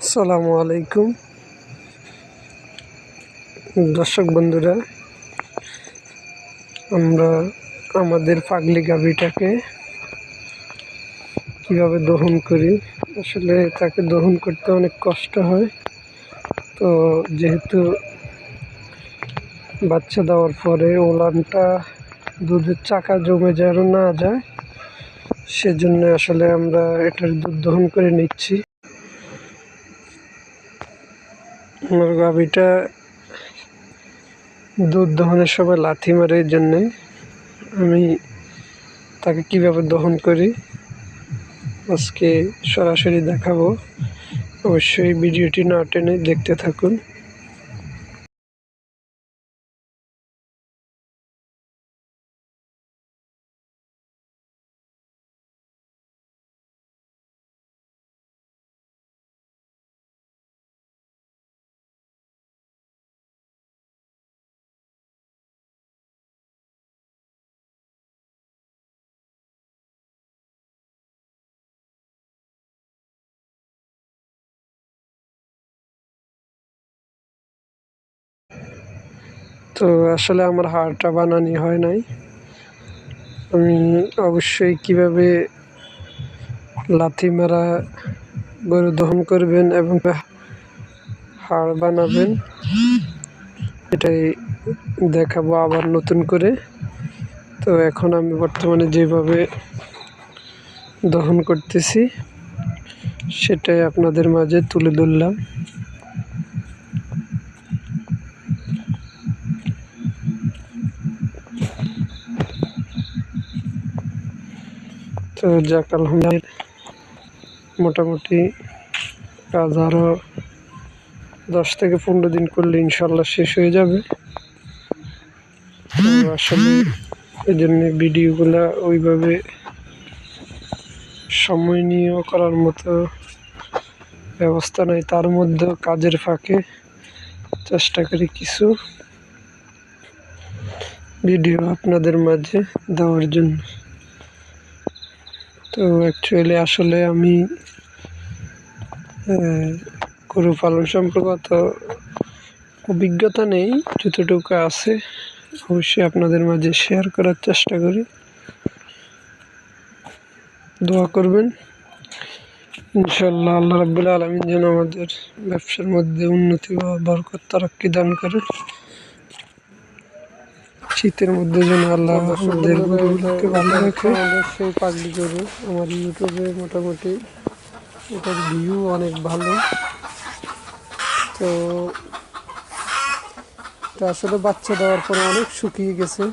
আসসালামু আলাইকুম। দর্শক বন্ধুরা, আমরা আমাদের পাগলি গাভীটাকে কীভাবে দহন করি? আসলে তাকে দহন করতে অনেক কষ্ট হয়। তো যেহেতু বাচ্চা দেওয়ার পরে ওলানটা দুধের চাকা জমে যেন না যায়, সেজন্য আসলে আমরা এটার দুধ দহন করে নিচ্ছি। আমার গাভিটা দুধ দহনের সময় লাথি মারে এই জন্যে। আমি তাকে কীভাবে দহন করি, আজকে সরাসরি দেখাবো। অবশ্যই ভিডিওটি না টেনে দেখতে থাকুন। তো আসলে আমার হাড়টা বানানি হয় নাই। আমি অবশ্যই কীভাবে লাথি মারা, গরু দহন করবেন এবং হাড় বানাবেন, এটাই দেখাবো আবার নতুন করে। তো এখন আমি বর্তমানে যেভাবে দহন করতেছি, সেটাই আপনাদের মাঝে তুলে ধরলাম। তো যাক মোটামুটি কাজ আরও দশ থেকে পনেরো দিন করলে ইনশাল্লাহ শেষ হয়ে যাবে। আসলে এই জন্য ভিডিওগুলো ওইভাবে সময় নিয়েও করার মতো ব্যবস্থা নেই, তার মধ্যেও কাজের ফাঁকে চেষ্টা করি কিছু ভিডিও আপনাদের মাঝে দেওয়ার জন্য। তো অ্যাকচুয়ালি আসলে আমি গরু পালন সম্পর্কে অত অভিজ্ঞতা নেই, যতটুকু আছে অবশ্যই আপনাদের মাঝে শেয়ার করার চেষ্টা করি। দোয়া করবেন। ইনশাল্লাহ আল্লাহ রাবুল্লাহ আলমিন যেন আমাদের ব্যবসার মধ্যে উন্নতি বা বরকত তারাক্কি দান করে শীতের মধ্যে যেন আল্লাহ আমাদের গরুগুলোকে ভালো রাখে। আমাদের সেই পাগলি গরু আমার ইউটিউবে মোটামুটি এটার ভিউ অনেক ভালো। তো এটা আসলে বাচ্চা দেওয়ার পরে অনেক শুকিয়ে গেছে।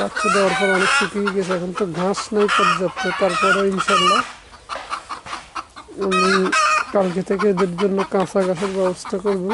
বাচ্চা দেওয়ার পর অনেক শুকিয়ে গেছে এখন তো ঘাস নেই পর্যাপ্ত তারপরে ইনশাল্লাহ কালকে থেকে এদের জন্য কাঁচা গাছের ব্যবস্থা করব।